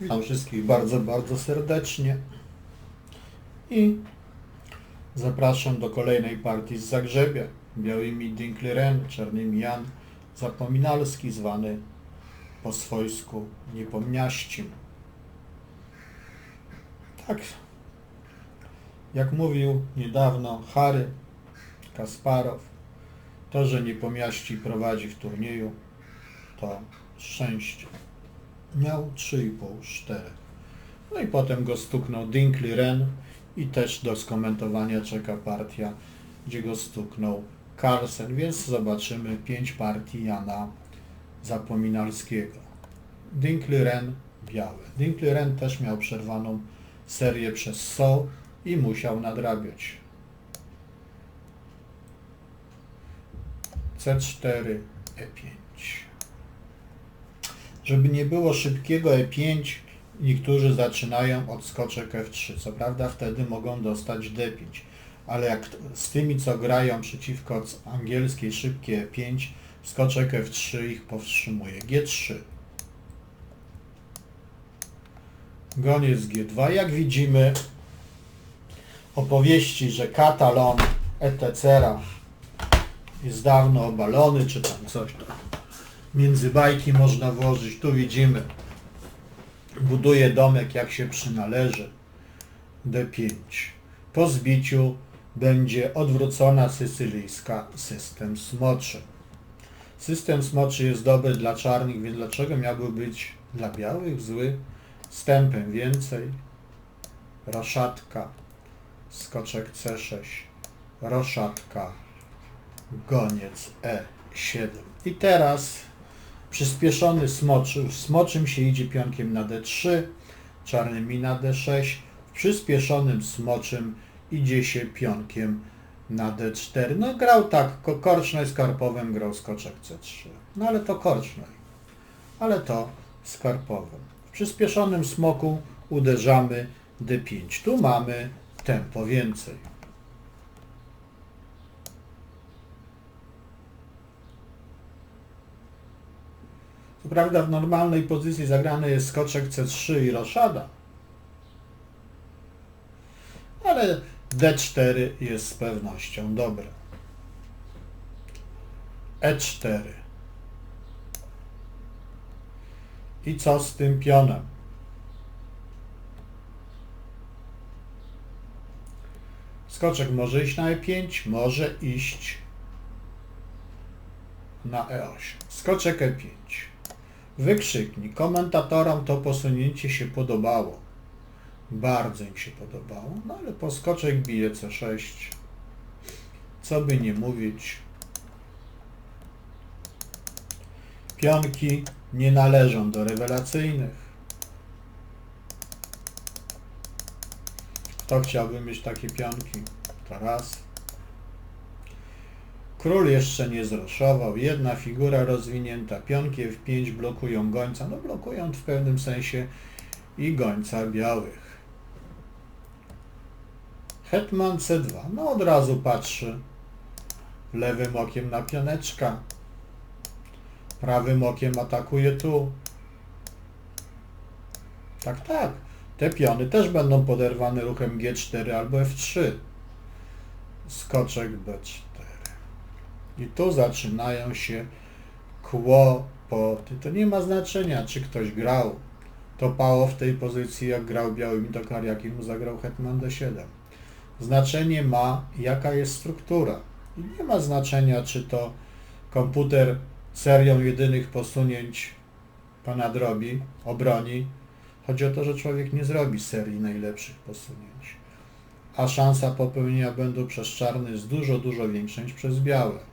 Witam wszystkich bardzo, bardzo serdecznie i zapraszam do kolejnej partii z Zagrzebia. Białymi Dinkliren, czarnymi Jan Zapominalski, zwany po swojsku Niepomniaścim. Tak, jak mówił niedawno Harry Kasparow, to, że Niepomiaści prowadzi w turnieju, to szczęście. Miał 3,5, 4. No i potem go stuknął Dinkley Ren i też do skomentowania czeka partia, gdzie go stuknął Carlsen, więc zobaczymy 5 partii Jana Zapominalskiego. Dinkley Ren białe. Dinkley Ren też miał przerwaną serię przez SO i musiał nadrabiać. C4, E5. Żeby nie było szybkiego E5, niektórzy zaczynają od skoczek F3. Co prawda wtedy mogą dostać D5, ale jak z tymi, co grają przeciwko angielskiej szybkie E5, skoczek F3 ich powstrzymuje. G3. Goniec G2. Jak widzimy, opowieści, że katalon etc. jest dawno obalony, czy tam coś tam między bajki można włożyć. Tu widzimy, buduje domek jak się przynależy. D5. Po zbiciu będzie odwrócona sycylijska system smoczy. System smoczy jest dobry dla czarnych, więc dlaczego miałby być dla białych zły? Stępem więcej. Roszatka. Skoczek C6. Roszatka. Goniec E7. I teraz przyspieszony smoczy, smoczym się idzie pionkiem na D3, czarnymi na D6, w przyspieszonym smoczym idzie się pionkiem na D4. No grał tak, ko- Korcznoj z Karpowem grał skoczek C3. No ale to Korcznoj. Ale to z Karpowem. W przyspieszonym smoku uderzamy D5. Tu mamy tempo więcej. Co prawda w normalnej pozycji zagrany jest skoczek C3 i roszada, ale D4 jest z pewnością dobre. E4. I co z tym pionem? Skoczek może iść na E5, może iść na E8. Skoczek E5. Wykrzyknik. Komentatorom to posunięcie się podobało. Bardzo im się podobało. No ale poskoczek bije C6. Co by nie mówić. Pionki nie należą do rewelacyjnych. Kto chciałby mieć takie pionki? To raz. Król jeszcze nie zroszował, jedna figura rozwinięta, pionki F5 blokują gońca, no blokują w pewnym sensie i gońca białych. Hetman C2, no od razu patrzy lewym okiem na pioneczka, prawym okiem atakuje tu. Tak, tak, te piony też będą poderwane ruchem G4 albo F3. Skoczek B4. I tu zaczynają się kłopoty. To nie ma znaczenia, czy ktoś grał. To pało w tej pozycji, jak grał białymi, to Kariakin mu zagrał Hetman D7. Znaczenie ma, jaka jest struktura. I nie ma znaczenia, czy to komputer serią jedynych posunięć pana drobi, obroni. Chodzi o to, że człowiek nie zrobi serii najlepszych posunięć. A szansa popełnienia błędu przez czarny jest dużo, dużo większa niż przez białe.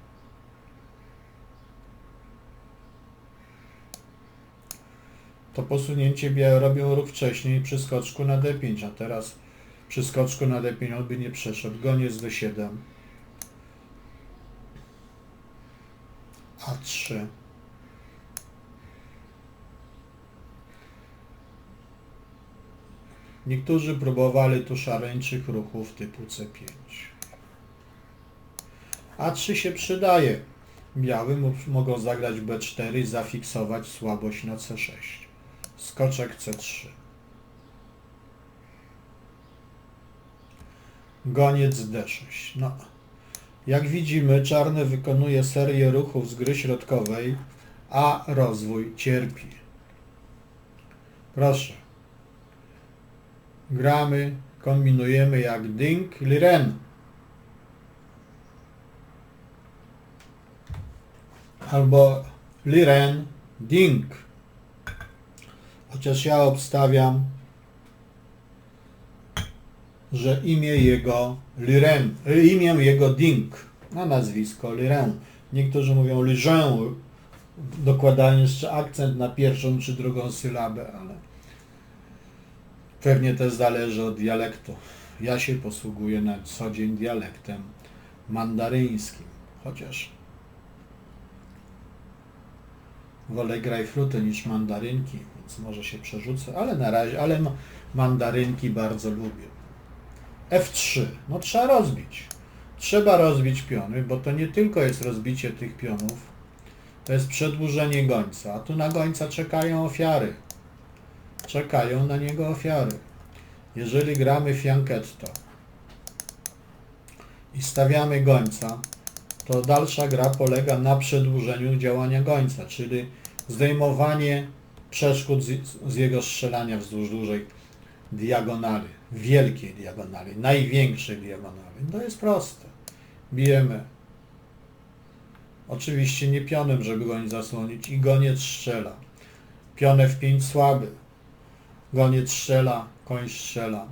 To posunięcie białe robią ruch wcześniej przy skoczku na D5, a teraz przy skoczku na D5 on by nie przeszedł. Goniec D7. A3. Niektórzy próbowali tu szaleńczych ruchów typu C5. A3 się przydaje. Białym mogą zagrać B4 i zafiksować słabość na C6. Skoczek C3. Goniec D6. No, jak widzimy, czarny wykonuje serię ruchów z gry środkowej, a rozwój cierpi. Proszę. Gramy, kombinujemy jak Ding Liren. Albo Liren Ding. Chociaż ja obstawiam, że imię jego Liren, imię jego Ding, a nazwisko Liren. Niektórzy mówią Liren, dokładają jeszcze akcent na pierwszą czy drugą sylabę, ale pewnie też zależy od dialektu. Ja się posługuję na co dzień dialektem mandaryńskim, chociaż wolę grajfruty niż mandarynki, więc może się przerzucę, ale na razie, ale ma- mandarynki bardzo lubię. F3, no trzeba rozbić. Trzeba rozbić piony, bo to nie tylko jest rozbicie tych pionów, to jest przedłużenie gońca, a tu na gońca czekają ofiary. Czekają na niego ofiary. Jeżeli gramy fianchetto i stawiamy gońca, to dalsza gra polega na przedłużeniu działania gońca, czyli zdejmowanie przeszkód z, jego strzelania wzdłuż dużej diagonali, wielkiej diagonali, największej diagonali. To jest proste. Bijemy. Oczywiście nie pionem, żeby go nie zasłonić i goniec strzela. Pion F5 słaby. Goniec strzela, koń strzela.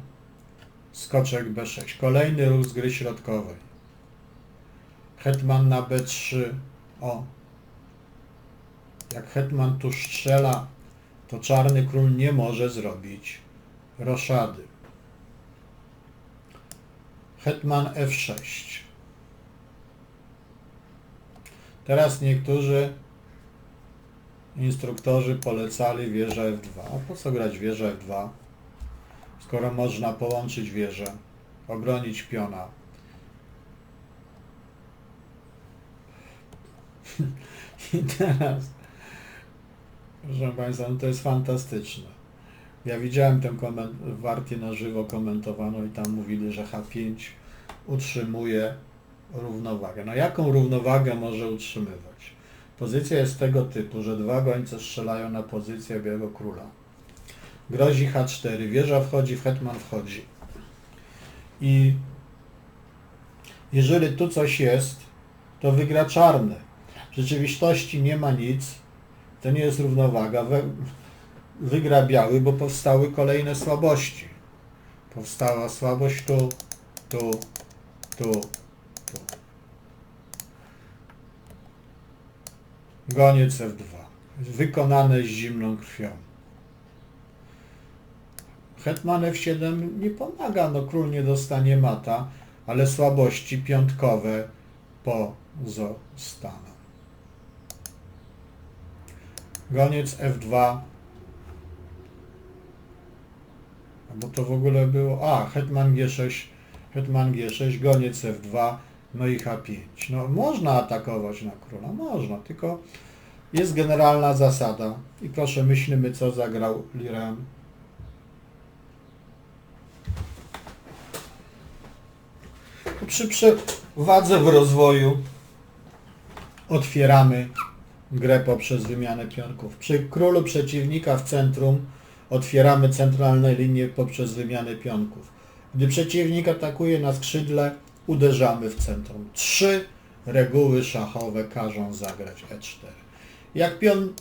Skoczek B6. Kolejny ruch z gry środkowej. Hetman na B3. O. Jak hetman tu strzela, to czarny król nie może zrobić roszady. Hetman F6. Teraz niektórzy instruktorzy polecali wieżę F2. A po co grać wieżę F2? Skoro można połączyć wieżę, obronić piona. I teraz, proszę Państwa, no to jest fantastyczne. Ja widziałem tę wartię na żywo komentowaną i tam mówili, że H5 utrzymuje równowagę. No jaką równowagę może utrzymywać? Pozycja jest tego typu, że dwa gońce strzelają na pozycję białego króla. Grozi H4, wieża wchodzi, hetman wchodzi. I jeżeli tu coś jest, to wygra czarny. W rzeczywistości nie ma nic, to nie jest równowaga. We, wygra biały, bo powstały kolejne słabości. Powstała słabość tu, tu, tu, tu. Goniec F2. Wykonane z zimną krwią. Hetman F7 nie pomaga, no król nie dostanie mata, ale słabości piątkowe pozostaną. Goniec F2. Bo to w ogóle było... A, Hetman G6, Hetman G6, goniec F2, no i H5. No można atakować na króla, można, tylko jest generalna zasada. I proszę, myślimy, co zagrał Liram. Przy przewadze w rozwoju otwieramy grę poprzez wymianę pionków. Przy królu przeciwnika w centrum otwieramy centralne linie poprzez wymianę pionków. Gdy przeciwnik atakuje na skrzydle, uderzamy w centrum. Trzy reguły szachowe każą zagrać E4. Jak pion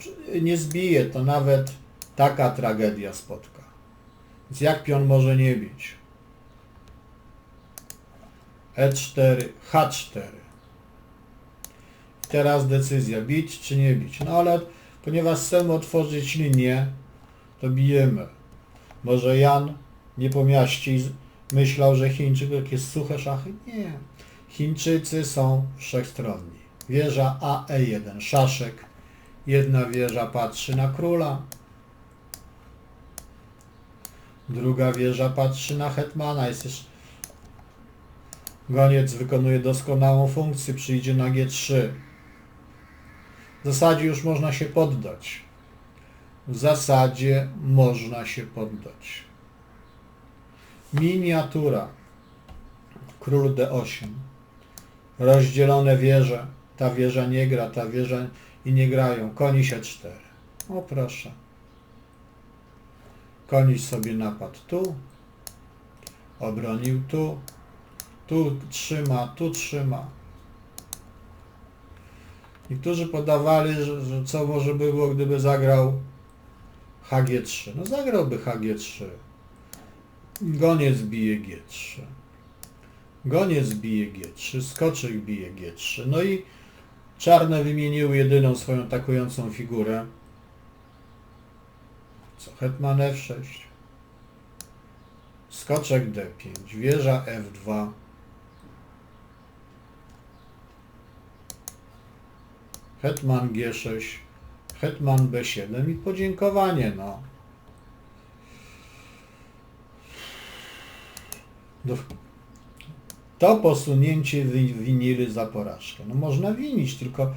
nie zbije, to nawet taka tragedia spotka. Więc jak pion może nie bić? E4, H4. Teraz decyzja, bić czy nie bić. No ale ponieważ chcemy otworzyć linię, to bijemy. Może Jan Niepomiaści myślał, że Chińczyk jest suche szachy? Nie. Chińczycy są wszechstronni. Wieża AE1, szaszek. Jedna wieża patrzy na króla. Druga wieża patrzy na hetmana. Jest jeszcze... Goniec wykonuje doskonałą funkcję, przyjdzie na G3. W zasadzie już można się poddać. w zasadzie można się poddać. Miniatura. Król D8. Rozdzielone wieże. Ta wieża nie gra, ta wieża i nie grają. Koni się 4. O proszę. Koniś sobie napadł tu. Obronił tu. Tu trzyma, tu trzyma. Niektórzy podawali, że, że co może by było, gdyby zagrał HG3. No zagrałby HG3. Goniec bije G3. Goniec bije G3, skoczek bije G3. No i czarne wymieniły jedyną swoją atakującą figurę. Co? Hetman F6. Skoczek D5, wieża F2. Hetman G6, Hetman B7 i podziękowanie, no. To posunięcie wi- winili za porażkę. No można winić, tylko,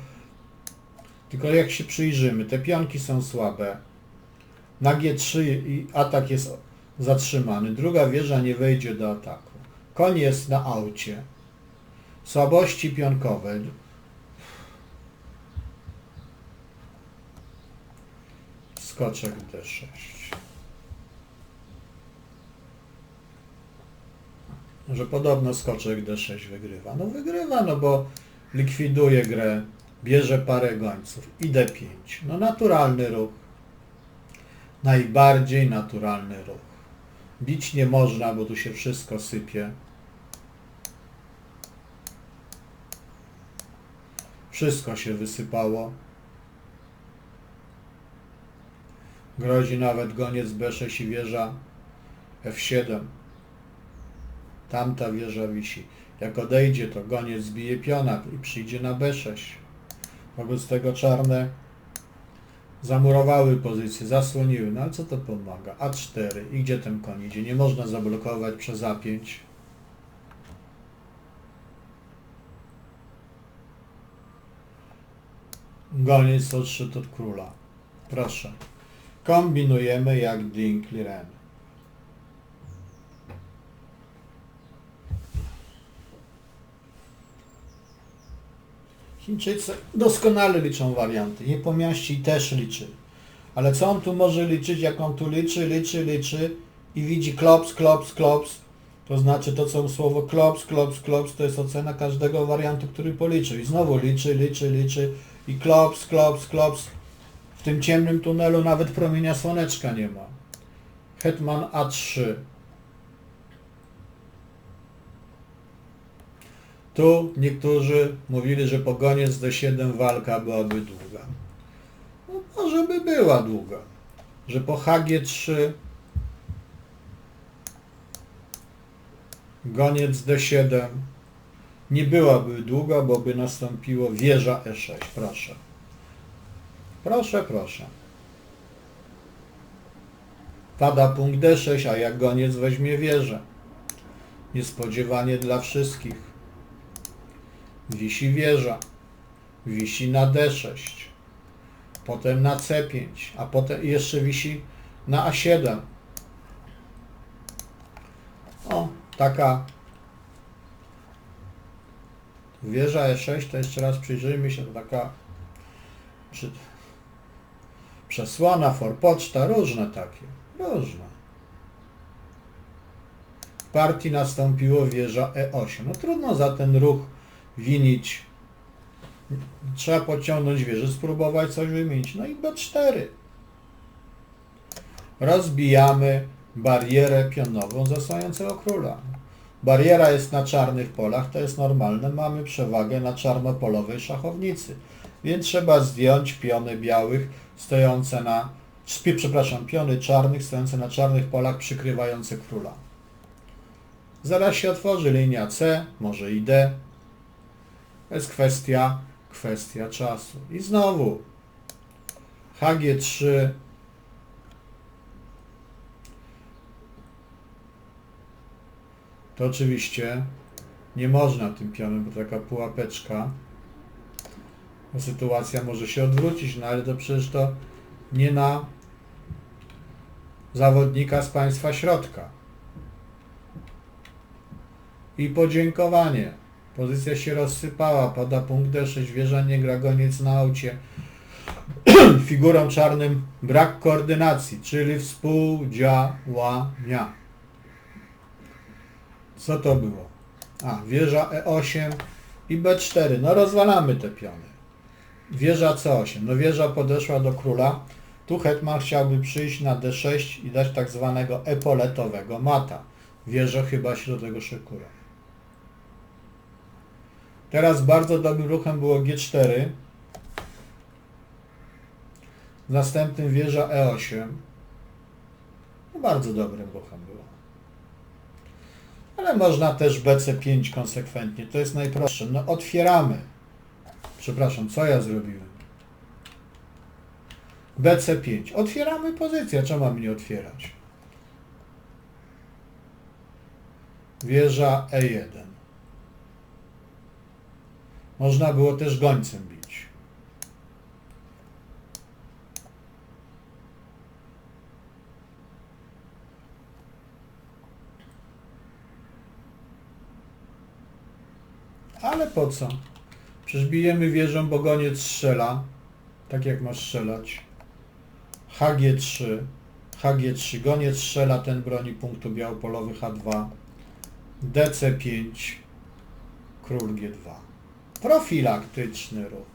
tylko jak się przyjrzymy, te pionki są słabe. Na G3 i atak jest zatrzymany. Druga wieża nie wejdzie do ataku. Koń jest na aucie. Słabości pionkowe. Skoczek D6. Że podobno skoczek D6 wygrywa. No wygrywa, no bo likwiduje grę, bierze parę gońców i D5. No naturalny ruch. Najbardziej naturalny ruch. Bić nie można, bo tu się wszystko sypie. Wszystko się wysypało. Grozi nawet goniec B6 i wieża F7. Tamta wieża wisi. Jak odejdzie, to goniec zbije piona i przyjdzie na B6. Wobec tego czarne zamurowały pozycję, zasłoniły. No ale co to pomaga? A4. I gdzie ten koń idzie? Nie można zablokować przez A5. Goniec odszedł od króla. Proszę. Kombinujemy jak Dinkley Ren. Chińczycy doskonale liczą warianty. Niepomiaści też liczy. Ale co on tu może liczyć, jak on tu liczy, liczy, liczy i widzi klops, klops, klops. To znaczy to, co słowo klops, klops, klops, to jest ocena każdego wariantu, który policzył. I znowu liczy, liczy, liczy i klops, klops, klops. Tym ciemnym tunelu nawet promienia słoneczka nie ma. Hetman A3. Tu niektórzy mówili, że po goniec D7 walka byłaby długa. No może by była długa. Że po HG3 goniec D7 nie byłaby długa, bo by nastąpiło wieża E6. Proszę. Proszę, proszę. Pada punkt D6, a jak goniec weźmie wieżę. Niespodziewanie dla wszystkich. Wisi wieża. Wisi na D6. Potem na C5, a potem jeszcze wisi na A7. O, taka wieża E6, to jeszcze raz przyjrzyjmy się, to taka przy, przesłona, forpoczta, różne takie, różne. W partii nastąpiło wieża E8. No trudno za ten ruch winić. Trzeba podciągnąć wieżę, spróbować coś wymienić. No i B4. Rozbijamy barierę pionową zasłaniającego króla. Bariera jest na czarnych polach, to jest normalne. Mamy przewagę na czarnopolowej szachownicy. Więc trzeba zdjąć piony białych stojące na, przepraszam, piony czarnych stojące na czarnych polach przykrywające króla. Zaraz się otworzy linia C, może i D. To jest kwestia, kwestia czasu. I znowu HG3 to oczywiście nie można tym pionem, bo taka pułapeczka sytuacja może się odwrócić, no ale to przecież to nie na zawodnika z państwa środka. I podziękowanie. Pozycja się rozsypała, pada punkt D6, wieża nie gra, goniec na aucie. Figurą czarnym brak koordynacji, czyli współdziałania. Co to było? A, wieża E8 i B4. No rozwalamy te piony. Wieża C8. No wieża podeszła do króla. Tu hetman chciałby przyjść na D6 i dać tak zwanego epoletowego mata. Wieże chyba się do tego szykują. Teraz bardzo dobrym ruchem było G4. Następnym wieża E8. No bardzo dobrym ruchem było. Ale można też BC5 konsekwentnie. To jest najprostsze. No otwieramy. Przepraszam, co ja zrobiłem? BC5. Otwieramy pozycję. Czemu mam nie otwierać? Wieża E1. Można było też gońcem bić. Ale po co? Przecież bijemy wieżą, bo goniec strzela. Tak jak ma strzelać. HG3. HG3. Goniec strzela, ten broni punktu białopolowy H2. DC5. Król G2. Profilaktyczny ruch.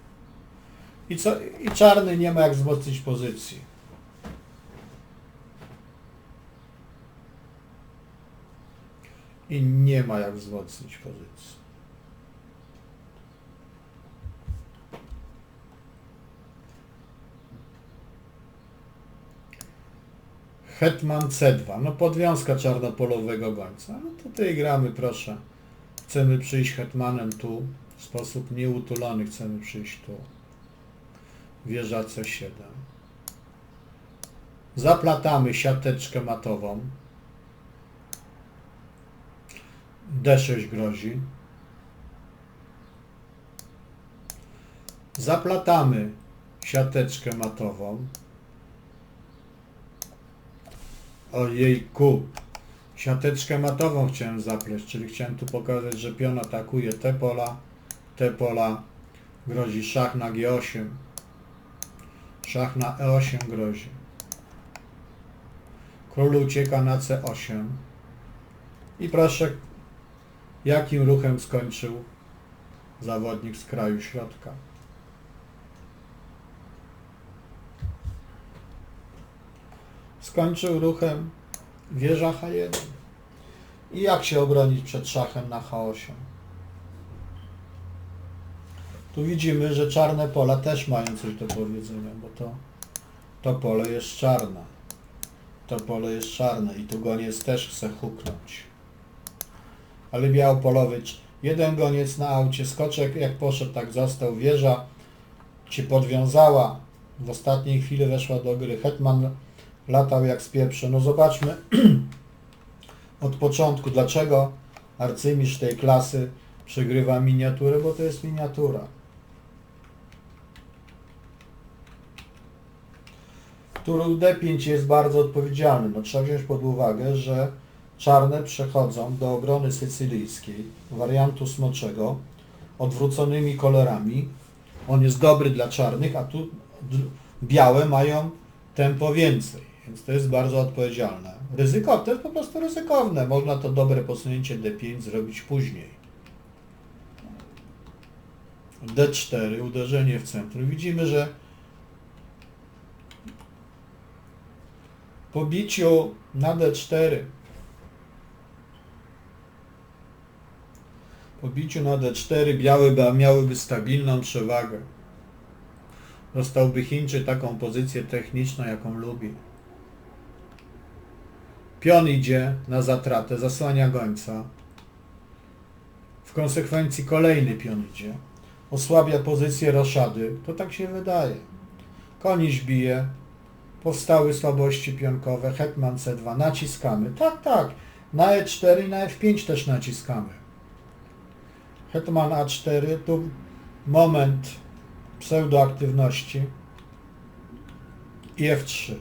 I, co, I czarny nie ma jak wzmocnić pozycji. I nie ma jak wzmocnić pozycji. Hetman C2. No podwiązka czarnopolowego gońca. No tutaj gramy, proszę. Chcemy przyjść hetmanem tu. W sposób nieutulony chcemy przyjść tu. Wieża C7. Zaplatamy siateczkę matową. D6 grozi. Zaplatamy siateczkę matową. Ojejku. Siateczkę matową chciałem zapleść, czyli chciałem tu pokazać, że pion atakuje te pola, te pola. Grozi szach na G8. Szach na E8 grozi. Król ucieka na C8. I proszę, jakim ruchem skończył zawodnik z kraju środka. Skończył ruchem wieża H1. I jak się obronić przed szachem na H8? Tu widzimy, że czarne pola też mają coś do powiedzenia, bo to, to pole jest czarne. To pole jest czarne i tu goniec też chce huknąć. Ale białopolowy, jeden goniec na aucie, skoczek jak poszedł, tak został, wieża ci podwiązała, w ostatniej chwili weszła do gry. Hetman latał jak z pierwszy. No zobaczmy od początku, dlaczego arcymistrz tej klasy przegrywa miniaturę, bo to jest miniatura. Turul D5 jest bardzo odpowiedzialny. No, trzeba wziąć pod uwagę, że czarne przechodzą do obrony sycylijskiej, wariantu smoczego, odwróconymi kolorami. On jest dobry dla czarnych, a tu białe mają tempo więcej, więc to jest bardzo odpowiedzialne. Ryzyko to jest po prostu ryzykowne. Można to dobre posunięcie D5 zrobić później. D4, uderzenie w centrum. Widzimy, że po biciu na D4 po biciu na D4 białe by, miałyby stabilną przewagę. Dostałby Chińczyk taką pozycję techniczną, jaką lubi. Pion idzie na zatratę, zasłania gońca. W konsekwencji kolejny pion idzie. Osłabia pozycję roszady. To tak się wydaje. Koniś bije. Powstały słabości pionkowe. Hetman C2. Naciskamy. Tak, tak. Na E4 i na F5 też naciskamy. Hetman A4. Tu moment pseudoaktywności. I F3.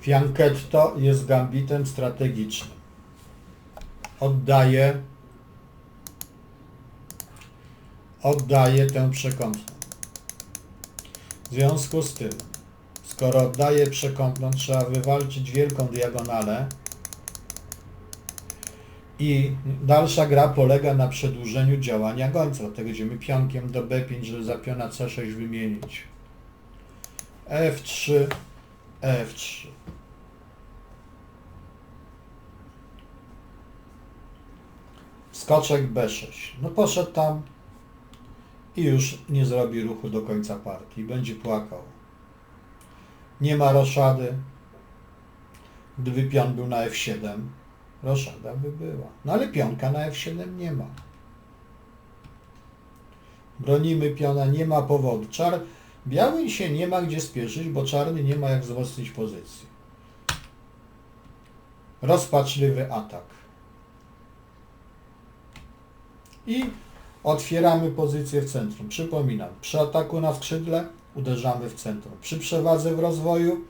Fianchetto jest gambitem strategicznym. Oddaje oddaje tę przekątną. W związku z tym, skoro oddaje przekątną, trzeba wywalczyć wielką diagonalę i dalsza gra polega na przedłużeniu działania gońca. Dlatego idziemy pionkiem do B5, żeby za piona C6 wymienić. F3, F3. Skoczek B6. No poszedł tam i już nie zrobi ruchu do końca partii. Będzie płakał. Nie ma roszady. Gdyby pion był na F7, roszada by była. No ale pionka na F7 nie ma. Bronimy piona, nie ma powodu. Czar... Biały się nie ma gdzie spieszyć, bo czarny nie ma jak wzmocnić pozycji. Rozpaczliwy atak. I otwieramy pozycję w centrum. Przypominam, przy ataku na skrzydle uderzamy w centrum. Przy przewadze w rozwoju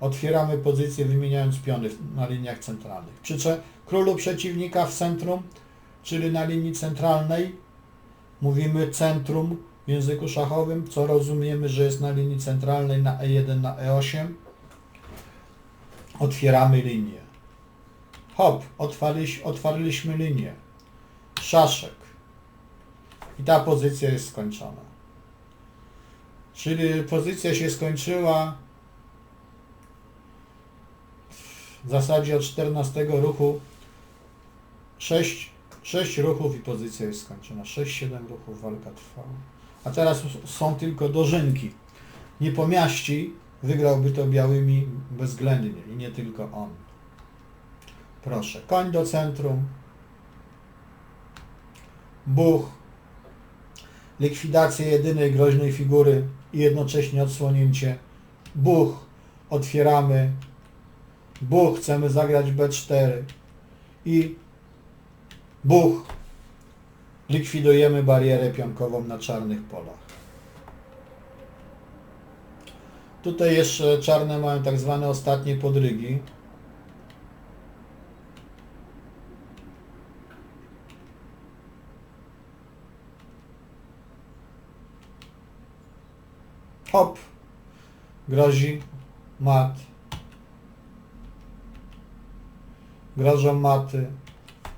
otwieramy pozycję wymieniając piony na liniach centralnych. Przy królu przeciwnika w centrum, czyli na linii centralnej, mówimy centrum w języku szachowym, co rozumiemy, że jest na linii centralnej na E1, na E8. Otwieramy linię. Hop, otwarliś, otwarliśmy linię. Szaszek. I ta pozycja jest skończona. Czyli pozycja się skończyła w zasadzie od 14 ruchu 6, 6 ruchów i pozycja jest skończona. 6-7 ruchów walka trwała. A teraz są tylko dożynki. Nie pomiaści wygrałby to białymi bezwzględnie i nie tylko on. Proszę, koń do centrum. Buch. Likwidacja jedynej groźnej figury i jednocześnie odsłonięcie. Buch. Otwieramy. Buch. Chcemy zagrać B4. I buch. Likwidujemy barierę pionkową na czarnych polach. Tutaj jeszcze czarne mają tak zwane ostatnie podrygi. Hop. Grozi mat. Grożą maty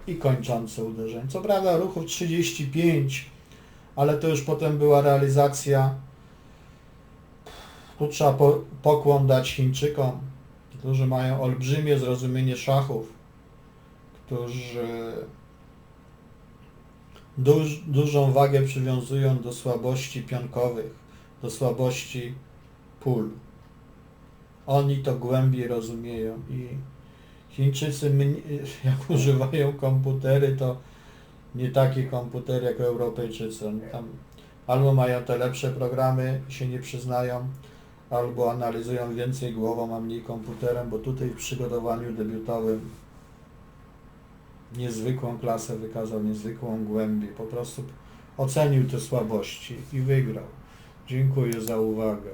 i kończące uderzenie. Co prawda ruchów 35, ale to już potem była realizacja. Tu trzeba po, pokłon dać Chińczykom, którzy mają olbrzymie zrozumienie szachów, którzy duż, dużą wagę przywiązują do słabości pionkowych, do słabości pól. Oni to głębiej rozumieją i Chińczycy, jak używają komputery, to nie takie komputery jak Europejczycy. Oni tam albo mają te lepsze programy, się nie przyznają, albo analizują więcej głową, a mniej komputerem, bo tutaj w przygotowaniu debiutowym niezwykłą klasę wykazał, niezwykłą głębię. Po prostu ocenił te słabości i wygrał. Dziękuję za uwagę.